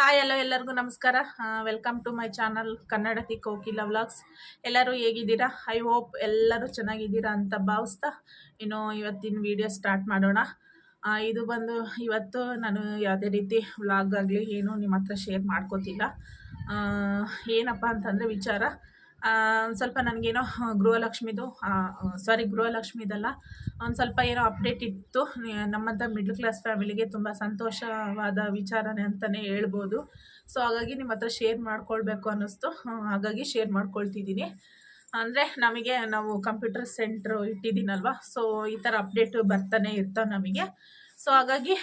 Hi hello ಎಲ್ಲರಿಗೂ ನಮಸ್ಕಾರ. Welcome to my channel Kannadathi Kokila vlogs ಎಲ್ಲರೂ ಹೇಗಿದ್ದೀರಾ? ಐ ಹೋಪ್ ಎಲ್ಲರೂ ಚೆನ್ನಾಗಿದ್ದೀರಾ ಅಂತ ಭಾವಿಸ್ತಾ ಇನ್ನು ಇವತ್ತಿನ ವಿಡಿಯೋ ಸ್ಟಾರ್ಟ್ ಮಾಡೋಣ. ಇದು ಬಂದು ಇವತ್ತು ನಾನು ಯಾವುದೇ ರೀತಿ ವ್ಲಾಗ್ ಆಗಲಿ ಏನು ನಿಮ್ಮ ಹತ್ರ ಶೇರ್ ಮಾಡ್ಕೋತಿಲ್ಲ. ಏನಪ್ಪ ಅಂತಂದರೆ ವಿಚಾರ ಸ್ವಲ್ಪ ನನಗೇನೋ ಗೃಹಲಕ್ಷ್ಮಿದು ಸಾರಿ ಗೃಹಲಕ್ಷ್ಮಿದಲ್ಲ, ಒಂದು ಸ್ವಲ್ಪ ಏನೋ ಅಪ್ಡೇಟ್ ಇತ್ತು. ನಮ್ಮಂಥ ಮಿಡ್ಲ್ ಕ್ಲಾಸ್ ಫ್ಯಾಮಿಲಿಗೆ ತುಂಬ ಸಂತೋಷವಾದ ವಿಚಾರನೆ ಅಂತಲೇ ಹೇಳ್ಬೋದು. ಸೊ ಹಾಗಾಗಿ ನಿಮ್ಮ ಹತ್ರ ಶೇರ್ ಮಾಡ್ಕೊಳ್ಬೇಕು ಅನ್ನಿಸ್ತು. ಹಾಗಾಗಿ ಶೇರ್ ಮಾಡ್ಕೊಳ್ತಿದ್ದೀನಿ. ಅಂದರೆ ನಮಗೆ ನಾವು ಕಂಪ್ಯೂಟರ್ ಸೆಂಟ್ರು ಇಟ್ಟಿದ್ದೀನಲ್ವ? ಸೊ ಈ ಥರ ಅಪ್ಡೇಟ್ ಬರ್ತಾನೆ ಇರ್ತಾವೆ ನಮಗೆ. ಸೊ ಹಾಗಾಗಿ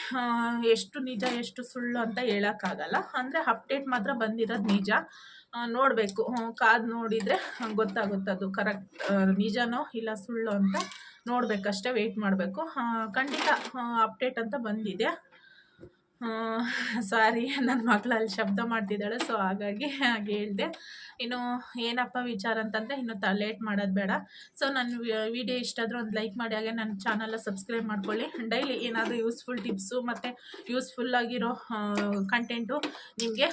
ಎಷ್ಟು ನಿಜ, ಎಷ್ಟು ಸುಳ್ಳು ಅಂತ ಹೇಳೋಕ್ಕಾಗಲ್ಲ. ಅಂದರೆ ಅಪ್ಡೇಟ್ ಮಾತ್ರ ಬಂದಿರೋದು ನಿಜ. ನೋಡಬೇಕು. ಕಾದು ನೋಡಿದರೆ ಗೊತ್ತಾಗುತ್ತೆ ಅದು ಕರೆಕ್ಟ್ ನಿಜನೋ ಇಲ್ಲ ಸುಳ್ಳು ಅಂತ ನೋಡಬೇಕಷ್ಟೇ ವೆಯ್ಟ್ ಮಾಡಬೇಕು. ಖಂಡಿತ ಅಪ್ಡೇಟ್ ಅಂತ ಬಂದಿದೆ. ಸಾರಿ ನನ್ನ ಮಗಳು ಅಲ್ಲಿ ಶಬ್ದ ಮಾಡ್ತಿದ್ದಾಳೆ ಸೊ ಹಾಗಾಗಿ ಹಾಗೆ ಹೇಳಿದೆ. ಇನ್ನು ಏನಪ್ಪ ವಿಚಾರ ಅಂತಂದರೆ, ಇನ್ನು ತ ಲೇಟ್ ಮಾಡೋದು ಬೇಡ. ಸೊ ನನ್ನ ವಿಡಿಯೋ ಇಷ್ಟ ಆದರೂ ಒಂದು ಲೈಕ್ ಮಾಡಿ, ಹಾಗೆ ನನ್ನ ಚಾನಲ್ನ ಸಬ್ಸ್ಕ್ರೈಬ್ ಮಾಡ್ಕೊಳ್ಳಿ. ಡೈಲಿ ಏನಾದರೂ ಯೂಸ್ಫುಲ್ ಟಿಪ್ಸು ಮತ್ತು ಯೂಸ್ಫುಲ್ ಆಗಿರೋ ಕಂಟೆಂಟು ನಿಮಗೆ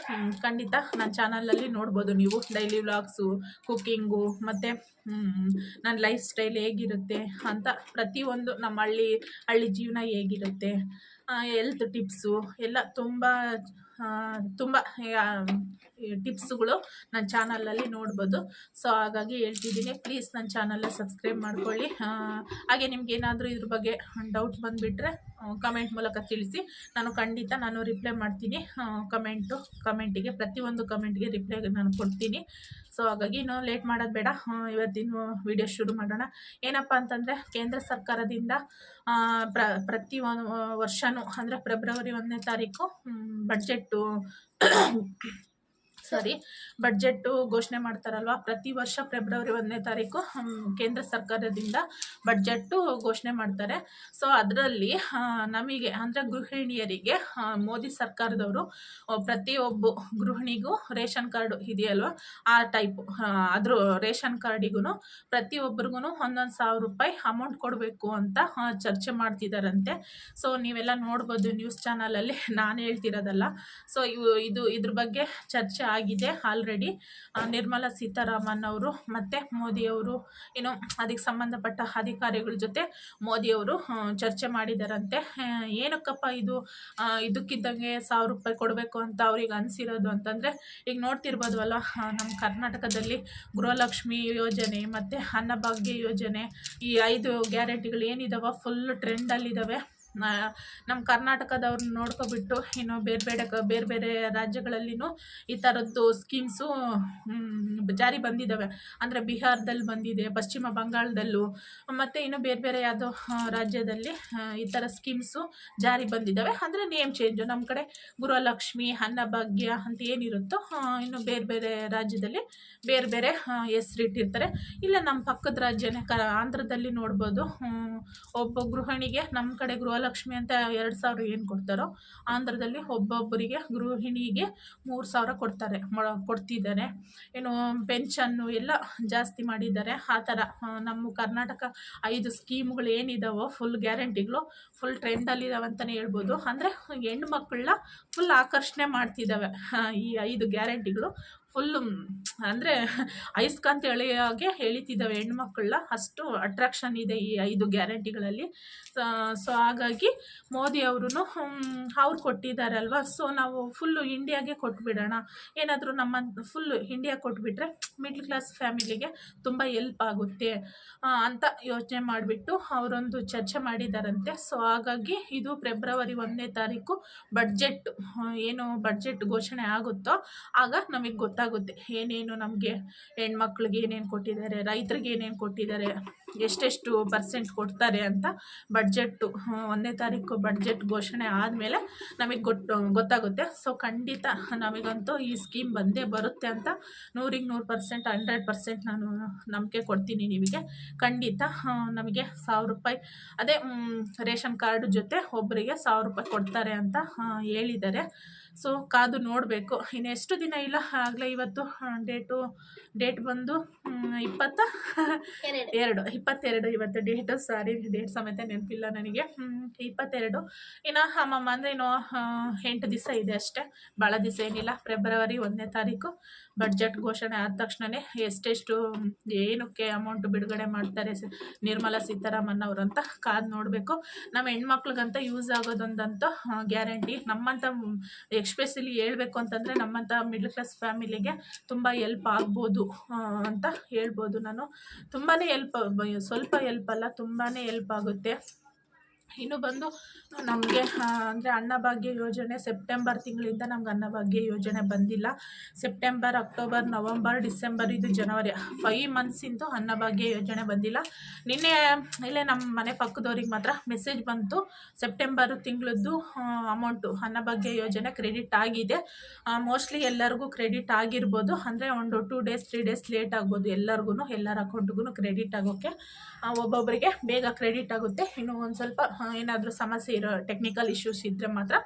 ಖಂಡಿತ ನನ್ನ ಚಾನಲಲ್ಲಿ ನೋಡ್ಬೋದು ನೀವು. ಡೈಲಿ ವ್ಲಾಗ್ಸು ಕುಕ್ಕಿಂಗು ಮತ್ತು ನನ್ನ ಲೈಫ್ ಸ್ಟೈಲ್ ಹೇಗಿರುತ್ತೆ ಅಂತ ಪ್ರತಿಯೊಂದು ನಮ್ಮ ಹಳ್ಳಿ ಹಳ್ಳಿ ಜೀವನ ಹೇಗಿರುತ್ತೆ. ಹೆಲ್ತ್ ಟಿಪ್ಸು ಎಲ್ಲ ತುಂಬ ತುಂಬ ಟಿಪ್ಸ್ಗಳು ನನ್ನ ಚಾನಲಲ್ಲಿ ನೋಡ್ಬೋದು. ಸೊ ಹಾಗಾಗಿ ಹೇಳ್ತಿದ್ದೀನಿ ಪ್ಲೀಸ್ ನನ್ನ ಚಾನಲ್ನ ಸಬ್ಸ್ಕ್ರೈಬ್ ಮಾಡ್ಕೊಳ್ಳಿ. ಹಾಗೆ ನಿಮ್ಗೆ ಏನಾದರೂ ಇದ್ರ ಬಗ್ಗೆ ಡೌಟ್ ಬಂದುಬಿಟ್ರೆ ಕಮೆಂಟ್ ಮೂಲಕ ತಿಳಿಸಿ. ನಾನು ಖಂಡಿತ ನಾನು ರಿಪ್ಲೈ ಮಾಡ್ತೀನಿ. ಕಮೆಂಟು ಕಮೆಂಟಿಗೆ ಪ್ರತಿಯೊಂದು ಕಮೆಂಟ್ಗೆ ರಿಪ್ಲೈ ನಾನು ಕೊಡ್ತೀನಿ. ಸೊ ಹಾಗಾಗಿ ಇನ್ನು ಲೇಟ್ ಮಾಡೋದು ಬೇಡ. ಇವತ್ತಿನ ವಿಡಿಯೋ ಶುರು ಮಾಡೋಣ. ಏನಪ್ಪ ಅಂತಂದರೆ, ಕೇಂದ್ರ ಸರ್ಕಾರದಿಂದ ಪ್ರ, ಪ್ರತಿ ವರ್ಷವೂ ಅಂದರೆ ಫೆಬ್ರವರಿ ಒಂದನೇ ತಾರೀಕು ಬಡ್ಜೆಟ್ಟು ಸಾರಿ. ಬಡ್ಜೆಟ್ಟು ಘೋಷಣೆ ಮಾಡ್ತಾರಲ್ವ? ಪ್ರತಿ ವರ್ಷ ಫೆಬ್ರವರಿ ಒಂದನೇ ತಾರೀಕು ಕೇಂದ್ರ ಸರ್ಕಾರದಿಂದ ಬಡ್ಜೆಟ್ಟು ಘೋಷಣೆ ಮಾಡ್ತಾರೆ. ಸೊ ಅದರಲ್ಲಿ ನಮಗೆ, ಅಂದರೆ ಗೃಹಿಣಿಯರಿಗೆ ಮೋದಿ ಸರ್ಕಾರದವರು ಪ್ರತಿಯೊಬ್ಬ ಗೃಹಿಣಿಗೂ ರೇಷನ್ ಕಾರ್ಡು ಇದೆಯಲ್ವ? ಆ ಟೈಪ್ ಅದ್ರ ರೇಷನ್ ಕಾರ್ಡಿಗೂ ಪ್ರತಿಯೊಬ್ಬರಿಗೂ ಒಂದೊಂದು ಸಾವಿರ ರೂಪಾಯಿ ಅಮೌಂಟ್ ಕೊಡಬೇಕು ಅಂತ ಚರ್ಚೆ ಮಾಡ್ತಿದ್ದಾರಂತೆ ಸೊ ನೀವೆಲ್ಲ ನೋಡ್ಬೋದು ನ್ಯೂಸ್ ಚಾನಲಲ್ಲಿ, ನಾನು ಹೇಳ್ತಿರೋದಲ್ಲ. ಸೊ ಇವು, ಇದು ಇದ್ರ ಬಗ್ಗೆ ಚರ್ಚೆ ಆಗಿದೆ ಆಲ್ರೆಡಿ ನಿರ್ಮಲಾ ಸೀತಾರಾಮನ್ ಅವರು ಮತ್ತು ಮೋದಿಯವರು ಏನು ಅದಕ್ಕೆ ಸಂಬಂಧಪಟ್ಟ ಅಧಿಕಾರಿಗಳ ಜೊತೆ ಮೋದಿಯವರು ಚರ್ಚೆ ಮಾಡಿದಾರಂತೆ. ಏನಕ್ಕಪ್ಪ ಇದು? ಇದಕ್ಕಿದ್ದಂಗೆ ಸಾವಿರ ರೂಪಾಯಿ ಕೊಡಬೇಕು ಅಂತ ಅವ್ರಿಗೆ ಅನಿಸಿರೋದು ಅಂತಂದರೆ, ಈಗ ನೋಡ್ತಿರ್ಬೋದಲ್ಲ ನಮ್ಮ ಕರ್ನಾಟಕದಲ್ಲಿ ಗೃಹಲಕ್ಷ್ಮಿ ಯೋಜನೆ ಮತ್ತು ಅನ್ನಭಾಗ್ಯ ಯೋಜನೆ, ಈ ಐದು ಗ್ಯಾರಂಟಿಗಳು ಏನಿದಾವ? ಫುಲ್ ಟ್ರೆಂಡಲ್ಲಿದ್ದಾವೆ ನಮ್ಮ ಕರ್ನಾಟಕದವ್ರನ್ನ ನೋಡ್ಕೊಬಿಟ್ಟು ಇನ್ನು ಬೇರೆ ಬೇರೆ ಬೇರೆ ಬೇರೆ ರಾಜ್ಯಗಳಲ್ಲಿನೂ ಈ ಥರದ್ದು ಸ್ಕೀಮ್ಸು ಜಾರಿ ಬಂದಿದ್ದಾವೆ ಅಂದರೆ ಬಿಹಾರದಲ್ಲಿ ಬಂದಿದೆ, ಪಶ್ಚಿಮ ಬಂಗಾಳದಲ್ಲೂ, ಮತ್ತು ಇನ್ನು ಬೇರೆ ಬೇರೆ ಯಾವುದೋ ರಾಜ್ಯದಲ್ಲಿ ಈ ಥರ ಸ್ಕೀಮ್ಸು ಜಾರಿ ಬಂದಿದ್ದಾವೆ ಅಂದರೆ ನೇಮ್ ಚೇಂಜು. ನಮ್ಮ ಕಡೆ ಗೃಹಲಕ್ಷ್ಮಿ, ಅನ್ನಭಾಗ್ಯ ಅಂತ ಏನಿರುತ್ತೋ ಇನ್ನು ಬೇರೆ ಬೇರೆ ರಾಜ್ಯದಲ್ಲಿ ಬೇರೆ ಬೇರೆ ಹೆಸರಿಟ್ಟಿರ್ತಾರೆ. ಇಲ್ಲ ನಮ್ಮ ಪಕ್ಕದ ರಾಜ್ಯನೇ, ಕ, ಆಂಧ್ರದಲ್ಲಿ ನೋಡ್ಬೋದು. ಒಬ್ಬ ಗೃಹಿಣಿಗೆ ನಮ್ಮ ಕಡೆ ಗೃಹಲಕ್ಷ್ಮಿ ಅಂತ ಎರಡು ಸಾವಿರ ಏನು ಕೊಡ್ತಾರೋ ಆಂಧ್ರದಲ್ಲಿ ಒಬ್ಬೊಬ್ಬರಿಗೆ ಗೃಹಿಣಿಗೆ ಮೂರು ಸಾವಿರ ಕೊಡ್ತಾರೆ ಕೊಡ್ತಿದ್ದಾರೆ. ಏನು ಪೆನ್ಷನ್ನು ಎಲ್ಲ ಜಾಸ್ತಿ ಮಾಡಿದ್ದಾರೆ. ಆ ಥರ ನಮ್ಮ ಕರ್ನಾಟಕ ಐದು ಸ್ಕೀಮ್ಗಳು ಏನಿದಾವೋ ಫುಲ್ ಗ್ಯಾರಂಟಿಗಳು ಫುಲ್ ಟ್ರೆಂಡಲ್ಲಿದ್ದಾವೆ ಅಂತಲೇ ಹೇಳ್ಬೋದು. ಅಂದರೆ ಹೆಣ್ಣು ಮಕ್ಕಳನ್ನ ಫುಲ್ ಆಕರ್ಷಣೆ ಮಾಡ್ತಿದ್ದಾವೆ ಈ ಐದು ಗ್ಯಾರಂಟಿಗಳು ಫುಲ್ಲು, ಅಂದರೆ ಅಯಸ್ಕಾಂತ ಎಳೆಯಾಗೆ ಎಳಿತಿದ್ದಾವೆ ಹೆಣ್ಮಕ್ಳನ್ನ. ಅಷ್ಟು ಅಟ್ರಾಕ್ಷನ್ ಇದೆ ಈ ಐದು ಗ್ಯಾರಂಟಿಗಳಲ್ಲಿ ಸೊ ಹಾಗಾಗಿ ಮೋದಿ ಅವರು ಅವ್ರು ಕೊಟ್ಟಿದ್ದಾರಲ್ವ? ಸೊ ನಾವು ಫುಲ್ಲು ಇಂಡಿಯಾಗೆ ಕೊಟ್ಬಿಡೋಣ. ಏನಾದರೂ ನಮ್ಮ ಫುಲ್ಲು ಇಂಡಿಯಾ ಕೊಟ್ಬಿಟ್ರೆ ಮಿಡ್ಲ್ ಕ್ಲಾಸ್ ಫ್ಯಾಮಿಲಿಗೆ ತುಂಬ ಎಲ್ಪ್ ಆಗುತ್ತೆ ಅಂತ ಯೋಚನೆ ಮಾಡಿಬಿಟ್ಟು ಅವರೊಂದು ಚರ್ಚೆ ಮಾಡಿದಾರಂತೆ. ಸೊ ಹಾಗಾಗಿ ಇದು ಫೆಬ್ರವರಿ ಒಂದನೇ ತಾರೀಕು ಬಡ್ಜೆಟ್ ಏನು ಬಡ್ಜೆಟ್ ಘೋಷಣೆ ಆಗುತ್ತೋ, ಆಗ ನಮಗೆ ಗೊತ್ತಾಗುತ್ತೆ. ಏನೇನು ನಮಗೆ ಹೆಣ್ಮಕ್ಳಿಗೆ ಏನೇನು ಕೊಟ್ಟಿದ್ದಾರೆ ರೈತರಿಗೆ ಏನೇನು ಕೊಟ್ಟಿದ್ದಾರೆ ಎಷ್ಟೆಷ್ಟು ಪರ್ಸೆಂಟ್ ಕೊಡ್ತಾರೆ ಅಂತ ಬಡ್ಜೆಟ್ಟು ಒಂದನೇ ತಾರೀಕು ಬಡ್ಜೆಟ್ ಘೋಷಣೆ ಆದಮೇಲೆ ನಮಗೆ ಗೊತ್ತು ಗೊತ್ತಾಗುತ್ತೆ. ಸೊ ಖಂಡಿತ ನಮಗಂತೂ ಈ ಸ್ಕೀಮ್ ಬಂದೇ ಬರುತ್ತೆ ಅಂತ ನೂರಿಗೆ ನೂರು ಪರ್ಸೆಂಟ್ ಹಂಡ್ರೆಡ್ ಪರ್ಸೆಂಟ್ ನಾನು ನಂಬಿಕೆ ಕೊಡ್ತೀನಿ ನಿಮಗೆ. ಖಂಡಿತ ನಮಗೆ ಸಾವಿರ ರೂಪಾಯಿ ಅದೇ ರೇಷನ್ ಕಾರ್ಡ್ ಜೊತೆ ಒಬ್ಬರಿಗೆ ಸಾವಿರ ರೂಪಾಯಿ ಕೊಡ್ತಾರೆ ಅಂತ ಹೇಳಿದ್ದಾರೆ. ಸೊ ಕಾದು ನೋಡಬೇಕು. ಇನ್ನು ಎಷ್ಟು ದಿನ ಇಲ್ಲ? ಆಗಲೇ ಇವತ್ತು ಡೇಟು ಡೇಟ್ ಬಂದು ಇಪ್ಪತ್ತ ಎರಡು. ಎರಡು ಇಪ್ಪತ್ತೆರಡು, ಇವತ್ತು ಡೇಟು ಸಾರಿ ಡೇಟ್ ಸಮೇತ ನೆನಪಿಲ್ಲ ನನಗೆ. ಇಪ್ಪತ್ತೆರಡು. ಇನ್ನು ಅಮ್ಮಮ್ಮ ಅಂದರೆ ಇನ್ನು ಎಂಟು ದಿವಸ ಇದೆ ಅಷ್ಟೇ. ಭಾಳ ದಿವಸ ಏನಿಲ್ಲ, ಫೆಬ್ರವರಿ ಒಂದನೇ ತಾರೀಕು. ಬಡ್ಜೆಟ್ ಘೋಷಣೆ ಆದ ತಕ್ಷಣವೇ ಎಷ್ಟೆಷ್ಟು, ಏನಕ್ಕೆ ಅಮೌಂಟ್ ಬಿಡುಗಡೆ ಮಾಡ್ತಾರೆ ನಿರ್ಮಲಾ ಸೀತಾರಾಮನ್ ಅವರು ಅಂತ ಕಾದು ನೋಡಬೇಕು. ನಮ್ಮ ಹೆಣ್ಮಕ್ಳಿಗಂತ ಯೂಸ್ ಆಗೋದೊಂದಂತ ಗ್ಯಾರಂಟಿ ನಮ್ಮಂಥ ಎಕ್ಸ್ಪೆಷಲಿ ಹೇಳ್ಬೇಕು ಅಂತಂದರೆ ನಮ್ಮಂಥ ಮಿಡ್ಲ್ ಕ್ಲಾಸ್ ಫ್ಯಾಮಿಲಿಗೆ ತುಂಬ ಎಲ್ಪ್ ಆಗ್ಬೋದು ಅಂತ ಹೇಳ್ಬೋದು ನಾನು. ತುಂಬಾ ಹೆಲ್ಪ್ ಸ್ವಲ್ಪ ಎಲ್ಪ್ ಅಲ್ಲ ತುಂಬಾ ಎಲ್ಪ್ ಆಗುತ್ತೆ. ಇನ್ನು ಬಂದು ನಮಗೆ ಅಂದರೆ ಅನ್ನಭಾಗ್ಯ ಯೋಜನೆ ಸೆಪ್ಟೆಂಬರ್ ತಿಂಗಳಿಂದ ನಮ್ಗೆ ಅನ್ನಭಾಗ್ಯ ಯೋಜನೆ ಬಂದಿಲ್ಲ. ಸೆಪ್ಟೆಂಬರ್, ಅಕ್ಟೋಬರ್, ನವಂಬರ್, ಡಿಸೆಂಬರ್ ಇದು ಜನವರಿ ಫೈವ್ ಮಂತ್ಸಿಂದು ಅನ್ನಭಾಗ್ಯ ಯೋಜನೆ ಬಂದಿಲ್ಲ. ನಿನ್ನೆ, ಇಲ್ಲೇ ನಮ್ಮ ಮನೆ ಪಕ್ಕದವ್ರಿಗೆ ಮಾತ್ರ ಮೆಸೇಜ್ ಬಂತು. ಸೆಪ್ಟೆಂಬರ್ ತಿಂಗಳದ್ದು ಅಮೌಂಟು ಅನ್ನಭಾಗ್ಯ ಯೋಜನೆ ಕ್ರೆಡಿಟ್ ಆಗಿದೆ. ಮೋಸ್ಟ್ಲಿ ಎಲ್ಲರಿಗೂ ಕ್ರೆಡಿಟ್ ಆಗಿರ್ಬೋದು. ಅಂದರೆ ಒಂದು two days three days late ಆಗ್ಬೋದು. ಎಲ್ಲರಿಗೂ, ಎಲ್ಲರ ಅಕೌಂಟ್ಗೂ ಕ್ರೆಡಿಟ್ ಆಗೋಕ್ಕೆ ಒಬ್ಬೊಬ್ಬರಿಗೆ ಬೇಗ ಕ್ರೆಡಿಟ್ ಆಗುತ್ತೆ. ಇನ್ನು ಒಂದು ಸ್ವಲ್ಪ ಏನಾದರೂ ಸಮಸ್ಯೆ ಇರೋ ಟೆಕ್ನಿಕಲ್ ಇಶ್ಯೂಸ್ ಇದ್ದರೆ ಮಾತ್ರ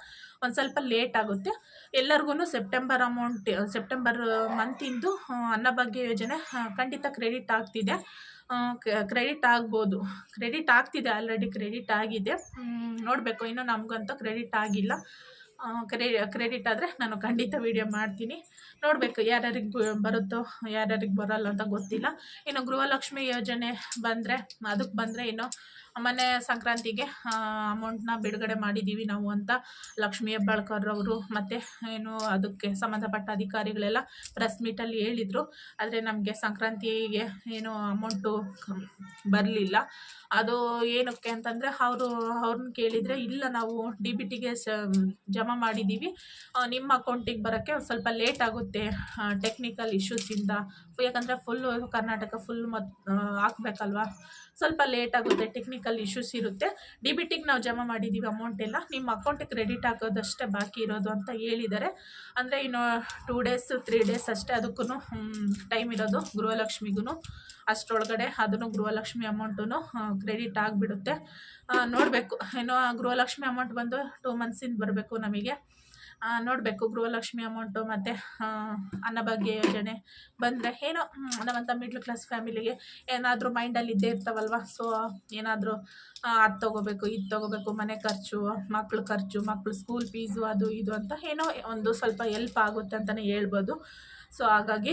ಒಂದು ಸ್ವಲ್ಪ ಲೇಟ್ ಆಗುತ್ತೆ. ಎಲ್ಲರಿಗೂ ಸೆಪ್ಟೆಂಬರ್ ಅಮೌಂಟ್ ಸೆಪ್ಟೆಂಬರ್ ಮಂತಿಂದು ಅನ್ನಭಾಗ್ಯ ಯೋಜನೆ ಖಂಡಿತ ಕ್ರೆಡಿಟ್ ಆಗ್ತಿದೆ. ಕ್ರೆಡಿಟ್ ಆಗ್ಬೋದು. ಕ್ರೆಡಿಟ್ ಆಗ್ತಿದೆ ಆಲ್ರೆಡಿ ಕ್ರೆಡಿಟ್ ಆಗಿದೆ. ನೋಡಬೇಕು, ಇನ್ನೂ ನಮಗಂತೂ ಕ್ರೆಡಿಟ್ ಆಗಿಲ್ಲ. ಕ್ರೆ ಕ್ರೆಡಿಟ್ ಆದರೆ ನಾನು ಖಂಡಿತ ವೀಡಿಯೋ ಮಾಡ್ತೀನಿ. ನೋಡಬೇಕು ಯಾರ್ಯಾರಿಗೆ ಬರುತ್ತೋ, ಯಾರ್ಯಾರಿಗೆ ಬರಲ್ಲ ಅಂತ ಗೊತ್ತಿಲ್ಲ. ಇನ್ನು ಗೃಹಲಕ್ಷ್ಮಿ ಯೋಜನೆ ಬಂದರೆ ಅದಕ್ಕೆ ಬಂದರೆ ಇನ್ನು ಮನೆ ಸಂಕ್ರಾಂತಿಗೆ ಅಮೌಂಟ್ನ ಬಿಡುಗಡೆ ಮಾಡಿದ್ದೀವಿ ನಾವು ಅಂತ ಲಕ್ಷ್ಮೀ ಹೆಬ್ಬಾಳ್ಕರ್ ಅವರು ಮತ್ತು ಏನು ಅದಕ್ಕೆ ಸಂಬಂಧಪಟ್ಟ ಅಧಿಕಾರಿಗಳೆಲ್ಲ ಪ್ರೆಸ್ ಮೀಟಲ್ಲಿ ಹೇಳಿದರು. ಆದರೆ ನಮಗೆ ಸಂಕ್ರಾಂತಿಗೆ ಏನು ಅಮೌಂಟು ಬರಲಿಲ್ಲ. ಅದು ಏನಕ್ಕೆ ಅಂತಂದರೆ ಅವರು ಅವ್ರನ್ನ ಕೇಳಿದರೆ ಇಲ್ಲ ನಾವು ಡಿ ಬಿ ಟಿಗೆ ಸ, ಜಮಾ ಮಾಡಿದ್ದೀವಿ ನಿಮ್ಮ ಅಕೌಂಟಿಗೆ ಬರೋಕ್ಕೆ ಸ್ವಲ್ಪ ಲೇಟ್ ಆಗುತ್ತೆ. ಟೆಕ್ನಿಕಲ್ ಇಶ್ಯೂಸಿಂದ ಯಾಕಂದರೆ ಫುಲ್ಲು ಕರ್ನಾಟಕ ಫುಲ್ ಮತ್ ಹಾಕ್ಬೇಕಲ್ವಾ? ಸ್ವಲ್ಪ ಲೇಟ್ ಆಗುತ್ತೆ ಟೆಕ್ನಿಕಲ್ ಇಶ್ಯೂಸ್ ಇರುತ್ತೆ. ಡಿ ಬಿ ನಾವು ಜಮಾ ಮಾಡಿದ್ದೀವಿ ಅಮೌಂಟ್ ಎಲ್ಲ. ನಿಮ್ಮ ಅಕೌಂಟಿಗೆ ಕ್ರೆಡಿಟ್ ಆಗೋದಷ್ಟೇ ಬಾಕಿ ಇರೋದು ಅಂತ ಹೇಳಿದ್ದಾರೆ. ಅಂದರೆ ಇನ್ನು ಟೂ ಡೇಸ್ ತ್ರೀ ಡೇಸ್ ಅಷ್ಟೇ ಅದಕ್ಕೂ ಟೈಮ್ ಇರೋದು ಗೃಹಲಕ್ಷ್ಮಿಗೂ ಅಷ್ಟರೊಳಗಡೆ ಅದನ್ನು ಗೃಹಲಕ್ಷ್ಮಿ ಅಮೌಂಟು ಕ್ರೆಡಿಟ್ ಆಗಿಬಿಡುತ್ತೆ. ನೋಡಬೇಕು. ಏನೋ ಗೃಹಲಕ್ಷ್ಮಿ ಅಮೌಂಟ್ ಬಂದು ಟೂ ಮಂತ್ಸಿಂದ ಬರಬೇಕು ನಮಗೆ. ನೋಡಬೇಕು, ಗೃಹಲಕ್ಷ್ಮಿ ಅಮೌಂಟು ಮತ್ತು ಅನ್ನಭಾಗ್ಯ ಯೋಜನೆ ಬಂದರೆ ಏನೋ ನಮ್ಮಂಥ ಮಿಡ್ಲ್ ಕ್ಲಾಸ್ ಫ್ಯಾಮಿಲಿಗೆ ಏನಾದರೂ ಮೈಂಡಲ್ಲಿ ಇದ್ದೇ ಇರ್ತಾವಲ್ವ? ಸೊ ಏನಾದರೂ ಅದು ತೊಗೋಬೇಕು, ಇದು ತೊಗೋಬೇಕು, ಮನೆ ಖರ್ಚು, ಮಕ್ಳು ಖರ್ಚು, ಮಕ್ಳ ಸ್ಕೂಲ್ ಫೀಸು ಅದು ಇದು ಅಂತ ಏನೋ ಒಂದು ಸ್ವಲ್ಪ ಎಲ್ಪ್ ಆಗುತ್ತೆ ಅಂತಲೇ ಹೇಳ್ಬೋದು. ಸೊ ಹಾಗಾಗಿ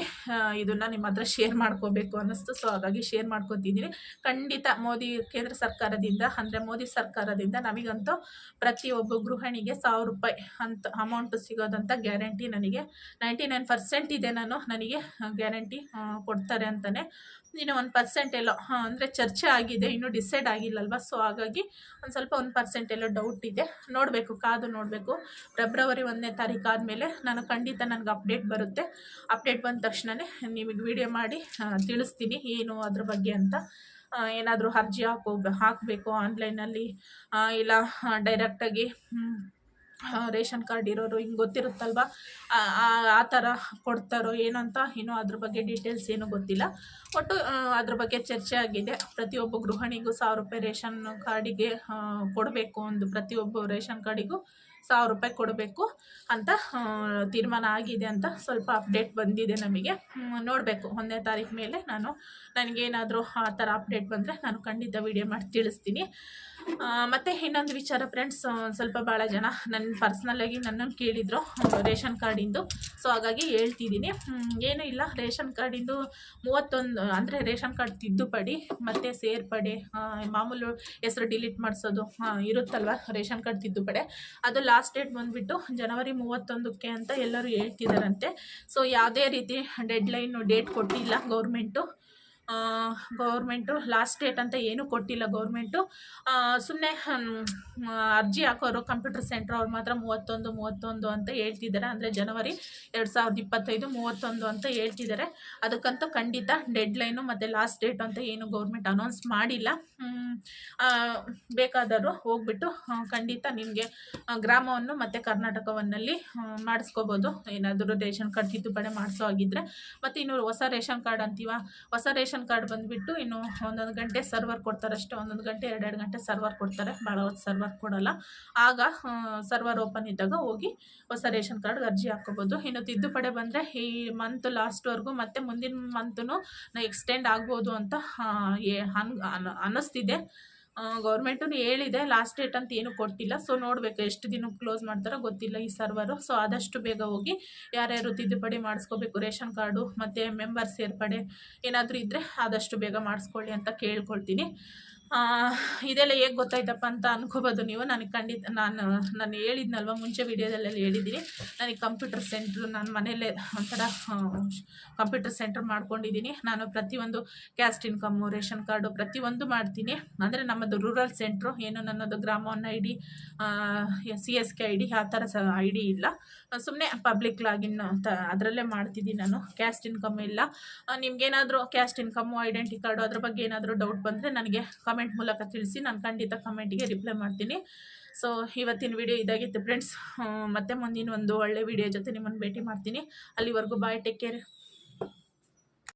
ಇದನ್ನು ನಿಮ್ಮ ಹತ್ರ ಶೇರ್ ಮಾಡ್ಕೋಬೇಕು ಅನ್ನಿಸ್ತು. ಸೊ ಹಾಗಾಗಿ ಶೇರ್ ಮಾಡ್ಕೊತಿದ್ದೀನಿ ಖಂಡಿತ ಮೋದಿ, ಕೇಂದ್ರ ಸರ್ಕಾರದಿಂದ, ಅಂದರೆ ಮೋದಿ ಸರ್ಕಾರದಿಂದ ನಮಗಂತೂ ಪ್ರತಿಯೊಬ್ಬ ಗೃಹಿಣಿಗೆ ಸಾವಿರ ರೂಪಾಯಿ ಅಂತ ಅಮೌಂಟ್ ಸಿಗೋದಂತ ಗ್ಯಾರಂಟಿ ನನಗೆ. ನೈಂಟಿ ನೈನ್ ಪರ್ಸೆಂಟ್ ಇದೆ ನಾನು, ನನಗೆ ಗ್ಯಾರಂಟಿ ಕೊಡ್ತಾರೆ ಅಂತಲೇ ಇನ್ನು ಒಂದು ಪರ್ಸೆಂಟ್ ಎಲ್ಲೋ ಅಂದರೆ ಚರ್ಚೆ ಆಗಿದೆ, ಇನ್ನೂ ಡಿಸೈಡ್ ಆಗಿಲ್ಲಲ್ವ? ಸೊ ಹಾಗಾಗಿ ಒಂದು ಸ್ವಲ್ಪ ಒಂದು ಪರ್ಸೆಂಟ್ ಎಲ್ಲೋ ಡೌಟ್ ಇದೆ. ನೋಡಬೇಕು, ಕಾದು ನೋಡಬೇಕು. ಫೆಬ್ರವರಿ ಒಂದನೇ ತಾರೀಕು ಆದಮೇಲೆ ನಾನು ಖಂಡಿತ ನನಗೆ ಅಪ್ಡೇಟ್ ಬರುತ್ತೆ. ಅಪ್ಡೇಟ್ ಬಂದ ತಕ್ಷಣವೇ ನಿಮಗೆ ವಿಡಿಯೋ ಮಾಡಿ ತಿಳಿಸ್ತೀನಿ ಏನು ಅದ್ರ ಬಗ್ಗೆ ಅಂತ. ಏನಾದರೂ ಅರ್ಜಿ ಹಾಕೋ ಹಾಕಬೇಕು ಆನ್ಲೈನಲ್ಲಿ ಇಲ್ಲ ಡೈರೆಕ್ಟಾಗಿ ರೇಷನ್ ಕಾರ್ಡ್ ಇರೋರು ಹಿಂಗೆ ಗೊತ್ತಿರುತ್ತಲ್ವ? ಆ, ಥರ ಕೊಡ್ತಾರೋ ಏನು ಅಂತ ಇನ್ನೂ ಅದ್ರ ಬಗ್ಗೆ ಡೀಟೇಲ್ಸ್ ಏನೂ ಗೊತ್ತಿಲ್ಲ. ಒಟ್ಟು ಅದ್ರ ಬಗ್ಗೆ ಚರ್ಚೆ ಆಗಿದೆ. ಪ್ರತಿಯೊಬ್ಬ ಗೃಹಿಣಿಗೂ ಸಾವಿರ ರೂಪಾಯಿ ರೇಷನ್ ಕಾರ್ಡಿಗೆ ಕೊಡಬೇಕು ಒಂದು ಪ್ರತಿಯೊಬ್ಬ ರೇಷನ್ ಕಾರ್ಡಿಗೂ. ಸಾವಿರ ರೂಪಾಯಿ ಕೊಡಬೇಕು ಅಂತ ತೀರ್ಮಾನ ಆಗಿದೆ ಅಂತ ಸ್ವಲ್ಪ ಅಪ್ಡೇಟ್ ಬಂದಿದೆ ನಮಗೆ. ನೋಡಬೇಕು. ಒಂದನೇ ತಾರೀಕು ಮೇಲೆ ನಾನು, ನನಗೇನಾದರೂ ಆ ಥರ ಅಪ್ಡೇಟ್ ಬಂದರೆ ನಾನು ಖಂಡಿತ ವೀಡಿಯೋ ಮಾಡಿ ತಿಳಿಸ್ತೀನಿ. ಮತ್ತು ಇನ್ನೊಂದು ವಿಚಾರ ಫ್ರೆಂಡ್ಸ್ ಸ್ವಲ್ಪ ಭಾಳ ಜನ ನನ್ನ ಪರ್ಸ್ನಲ್ಲಾಗಿ ನನ್ನನ್ನು ಕೇಳಿದರು ರೇಷನ್ ಕಾರ್ಡಿಂದು. ಸೊ ಹಾಗಾಗಿ ಹೇಳ್ತಿದ್ದೀನಿ. ಏನೂ ಇಲ್ಲ. ರೇಷನ್ ಕಾರ್ಡಿಂದು ಮೂವತ್ತೊಂದು, ಅಂದರೆ ರೇಷನ್ ಕಾರ್ಡ್ ತಿದ್ದುಪಡಿ, ಮತ್ತು ಸೇರ್ಪಡೆ ಮಾಮೂಲು ಹೆಸರು ಡಿಲೀಟ್ ಮಾಡಿಸೋದು ಇರುತ್ತಲ್ವ ರೇಷನ್ ಕಾರ್ಡ್ ತಿದ್ದುಪಡಿ. ಅದು ಲಾಸ್ಟ್ ಡೇಟ್ ಬಂದುಬಿಟ್ಟು ಜನವರಿ ಮೂವತ್ತೊಂದಕ್ಕೆ ಅಂತ ಎಲ್ಲರೂ ಹೇಳ್ತಿದ್ದಾರಂತೆ. ಸೊ ಯಾವುದೇ ರೀತಿ ಡೆಡ್ಲೈನು ಡೇಟ್ ಕೊಟ್ಟಿಲ್ಲ ಗೌರ್ಮೆಂಟು ಗೌರ್ಮೆಂಟು ಲಾಸ್ಟ್ ಡೇಟ್ ಅಂತ ಏನೂ ಕೊಟ್ಟಿಲ್ಲ ಗೌರ್ಮೆಂಟು. ಸುಮ್ಮನೆ ಅರ್ಜಿ ಹಾಕೋರು ಕಂಪ್ಯೂಟರ್ ಸೆಂಟ್ರ್ ಅವ್ರು ಮಾತ್ರ ಮೂವತ್ತೊಂದು ಮೂವತ್ತೊಂದು ಅಂತ ಹೇಳ್ತಿದ್ದಾರೆ. ಅಂದರೆ ಜನವರಿ ಎರಡು ಸಾವಿರದ ಇಪ್ಪತ್ತೈದು ಮೂವತ್ತೊಂದು ಅಂತ ಹೇಳ್ತಿದ್ದಾರೆ. ಅದಕ್ಕಂತೂ ಖಂಡಿತ ಡೆಡ್ಲೈನು ಮತ್ತು ಲಾಸ್ಟ್ ಡೇಟ್ ಅಂತ ಏನು ಗೌರ್ಮೆಂಟ್ ಅನೌನ್ಸ್ ಮಾಡಿಲ್ಲ. ಬೇಕಾದರೂ ಹೋಗ್ಬಿಟ್ಟು ಖಂಡಿತ ನಿಮಗೆ ಗ್ರಾಮವನ್ನು ಮತ್ತು ಕರ್ನಾಟಕವನ್ನಲ್ಲಿ ಮಾಡಿಸ್ಕೋಬೋದು. ಏನಾದರೂ ರೇಷನ್ ಕಾರ್ಡ್ ತಿದ್ದುಪಡಿ ಮಾಡಿಸೋ ಆಗಿದ್ದರೆ ಮತ್ತು ಇನ್ನು ಹೊಸ ರೇಷನ್ ಕಾರ್ಡ್ ಅಂತೀವ? ಹೊಸ ರೇಷನ್ ರೇಷನ್ ಕಾರ್ಡ್ ಬಂದುಬಿಟ್ಟು ಇನ್ನು ಒಂದೊಂದು ಗಂಟೆ ಸರ್ವರ್ ಕೊಡ್ತಾರೆ ಅಷ್ಟೇ, ಒಂದೊಂದು ಗಂಟೆ, ಎರಡೆರಡು ಗಂಟೆ ಸರ್ವರ್ ಕೊಡ್ತಾರೆ. ಭಾಳ ಹೊತ್ತು ಸರ್ವರ್ ಕೊಡೋಲ್ಲ. ಆಗ ಸರ್ವರ್ ಓಪನ್ ಇದ್ದಾಗ ಹೋಗಿ ಹೊಸ ರೇಷನ್ ಕಾರ್ಡ್ಗೆ ಅರ್ಜಿ ಹಾಕೋಬೋದು. ಇನ್ನು ತಿದ್ದುಪಡೆ ಬಂದರೆ ಈ ಮಂತ್ ಲಾಸ್ಟ್ವರೆಗೂ ಮತ್ತು ಮುಂದಿನ ಮಂತೂ ಎಕ್ಸ್ಟೆಂಡ್ ಆಗ್ಬೋದು ಅಂತ ಅನ್- ಅನ್ನಿಸ್ತಿದೆ ಗೌರ್ಮೆಂಟು ಹೇಳಿದೆ ಲಾಸ್ಟ್ ಡೇಟ್ ಅಂತ ಏನು ಕೊಟ್ಟಿಲ್ಲ. ಸೊ ನೋಡಬೇಕು ಎಷ್ಟು ದಿನ ಕ್ಲೋಸ್ ಮಾಡ್ತಾರೋ ಗೊತ್ತಿಲ್ಲ ಈ ಸರ್ವರು ಸೊ ಆದಷ್ಟು ಬೇಗ ಹೋಗಿ ಯಾರ್ಯಾರು ತಿದ್ದುಪಡಿ ಮಾಡಿಸ್ಕೋಬೇಕು, ರೇಷನ್ ಕಾರ್ಡು ಮತ್ತು ಮೆಂಬರ್ ಸೇರ್ಪಡೆ ಏನಾದರೂ ಇದ್ದರೆ ಆದಷ್ಟು ಬೇಗ ಮಾಡಿಸ್ಕೊಳ್ಳಿ ಅಂತ ಕೇಳ್ಕೊಳ್ತೀನಿ. ಇದೆಲ್ಲ ಹೇಗೆ ಗೊತ್ತಾಯ್ತಪ್ಪ ಅಂತ ಅನ್ಕೋಬೋದು ನೀವು. ನನಗೆ ಖಂಡಿತ, ನಾನು ನಾನು ಹೇಳಿದ್ನಲ್ವ ಮುಂಚೆ ವೀಡಿಯೋದಲ್ಲೆಲ್ಲ ಹೇಳಿದ್ದೀನಿ. ನನಗೆ ಕಂಪ್ಯೂಟರ್ ಸೆಂಟ್ರ್ ನಾನು ಮನೆಯಲ್ಲೇ ಒಂಥರ ಕಂಪ್ಯೂಟರ್ ಸೆಂಟ್ರ್ ಮಾಡ್ಕೊಂಡಿದ್ದೀನಿ. ನಾನು ಪ್ರತಿಯೊಂದು ಕ್ಯಾಸ್ಟ್ ಇನ್ಕಮ್ಮು ರೇಷನ್ ಕಾರ್ಡು ಪ್ರತಿಯೊಂದು ಮಾಡ್ತೀನಿ. ಅಂದರೆ ನಮ್ಮದು ರೂರಲ್ ಸೆಂಟ್ರು ಏನು ನನ್ನದು ಗ್ರಾಮವನ್ನ I D C S K I D, ಆ ಥರ ಐ ಡಿ ಇಲ್ಲ. ಸುಮ್ಮನೆ ಪಬ್ಲಿಕ್ ಲಾಗಿನ್ ಅಂತ ಅದರಲ್ಲೇ ಮಾಡ್ತಿದ್ದೀನಿ ನಾನು. ಕ್ಯಾಸ್ಟ್ ಇನ್ಕಮ್ ಇಲ್ಲ. ನಿಮ್ಗೇನಾದರೂ ಕ್ಯಾಸ್ಟ್ ಇನ್ಕಮ್ಮು ಐಡೆಂಟಿ ಕಾರ್ಡು ಅದ್ರ ಬಗ್ಗೆ ಏನಾದರೂ ಡೌಟ್ ಬಂದರೆ ನನಗೆ ಕಮೆಂಟ್ ಮೂಲಕ ತಿಳಿಸಿ ನಾನು ಖಂಡಿತ ಕಮೆಂಟಿಗೆ ರಿಪ್ಲೈ ಮಾಡ್ತೀನಿ. ಸೊ ಇವತ್ತಿನ ವಿಡಿಯೋ ಇದಾಗಿತ್ತು ಫ್ರೆಂಡ್ಸ್ ಮತ್ತೆ ಮುಂದಿನ ಒಂದು ಒಳ್ಳೆ ವಿಡಿಯೋ ಜೊತೆ ನಿಮ್ಮನ್ನು ಭೇಟಿ ಮಾಡ್ತೀನಿ. ಅಲ್ಲಿವರೆಗೂ ಬಾಯ್ ಟೇಕ್ ಕೇರ್